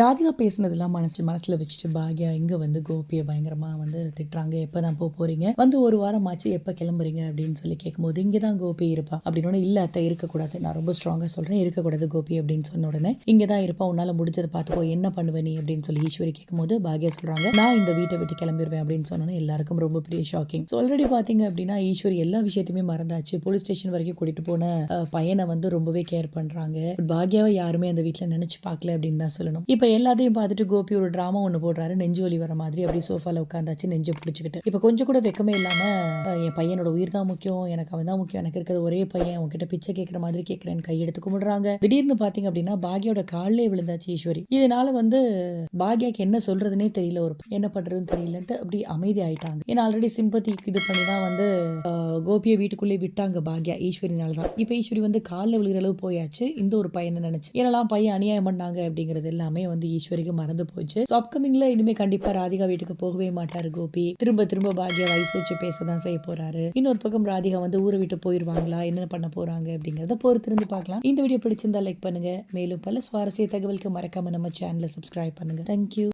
ராதிகா பேசுனதெல்லாம் மனசில் மனசில் வச்சுட்டு பாக்யா இங்கே வந்து கோபியை பயங்கரமாக வந்து திட்டுறாங்க. எப்போ தான் போக போகிறீங்க வந்து ஒரு வாரம் ஆச்சு எப்போ கிளம்புறீங்க அப்படின்னு சொல்லி கேட்கும்போது இங்கதான் கோபி இருப்பா. அப்படின்னு இல்லை அத்தை இருக்கக்கூடாது. நான் ரொம்ப ஸ்ட்ராங்காக சொல்கிறேன் இருக்கக்கூடாது கோபி அப்படின்னு சொன்ன உடனே இங்கே தான் இருப்பா. உன்னால் முடிஞ்சதை பார்த்துக்கோ என்ன பண்ணுவ நீ? அப்படின்னு சொல்லி ஈஸ்வரி கேட்கும்போது பாக்யா சொல்கிறாங்க நான் இந்த வீட்டை விட்டு கிளம்பிடுவேன் அப்படின்னு சொன்னோன்னே எல்லாருக்கும் ரொம்ப பெரிய ஷாக்கிங் ஸோ ஆல்ரெடி பார்த்தீங்க அப்படின்னா ஈஸ்வரி எல்லா விஷயத்தையுமே மறந்தாச்சு. போலீஸ் ஸ்டேஷன் வரைக்கும் கூட்டிட்டு போன பையனை வந்து ரொம்பவே கேர் பண்ணுறாங்க But பாக்யாவை யாருமே அந்த வீட்டில் நினச்சி பார்க்கல அப்படின்னு தான் சொல்லணும். இப்போ எல்லாத்தையும் பார்த்துட்டு கோபி ஒரு ட்ராமா ஒன்று போடுறாரு. நெஞ்சு வலி வர மாதிரி அப்படியே சோஃபால உட்காந்தாச்சு நெஞ்சு பிடிச்சிக்கிட்டு. இப்போ கொஞ்சம் கூட வெக்கமே இல்லாம என் பையனோட உயிர் தான் முக்கியம் எனக்கு அவன் தான் முக்கியம் எனக்கு இருக்கிறது ஒரே பையன் உன்கிட்ட பிச்சை கேட்குற மாதிரி கேட்குறேன் கையெடுத்து கும்பிடுறாங்க. திடீர்னு பாத்தீங்க அப்படின்னா பாக்யாவோட காலிலே விழுந்தாச்சு ஈஸ்வரி. இதனால வந்து பாக்யாக்கு என்ன சொல்றதுனே தெரியல ஒரு என்ன பண்றதுன்னு தெரியலன்ட்டு அப்படி அமைதி ஆயிட்டாங்க. ஏன்னா ஆல்ரெடி சிம்பத்தி இது பண்ணி தான் வந்து கோபியை வீட்டுக்குள்ளே விட்டாங்க பாக்யா ஈஸ்வரினால தான். இப்போ ஈஸ்வரி வந்து காலில் விழுகிற அளவு போயாச்சு இந்த ஒரு பையனை நினைச்சு. என்னெல்லாம் பையன் அநியாயம் பண்ணாங்க அப்படிங்கிறது எல்லாமே வந்து வந்து ஈஸ்வரிக்கு மறந்து போச்சு. ஸோ அப்கமிங்ல இனிமே கண்டிப்பா ராதிகா வீட்டுக்கு போகவே மாட்டாரு கோபி. திரும்ப திரும்ப பாக்யா வயசு வச்சு பேச தான் செய்ய போறாரு. இன்னொரு பக்கம் ராதிகா வந்து ஊரை விட்டு போயிருவாங்களா? என்ன பண்ண போறாங்க? அப்படிங்கறத பொறுத்திருந்து பார்க்கலாம். இந்த வீடியோ பிடிச்சிருந்தா லைக் பண்ணுங்க. மேலும் பல சுவாரஸ்ய தகவலுக்கு மறக்காம நம்ம சேனலை சப்ஸ்கிரைப் பண்ணுங்க. தேங்க்யூ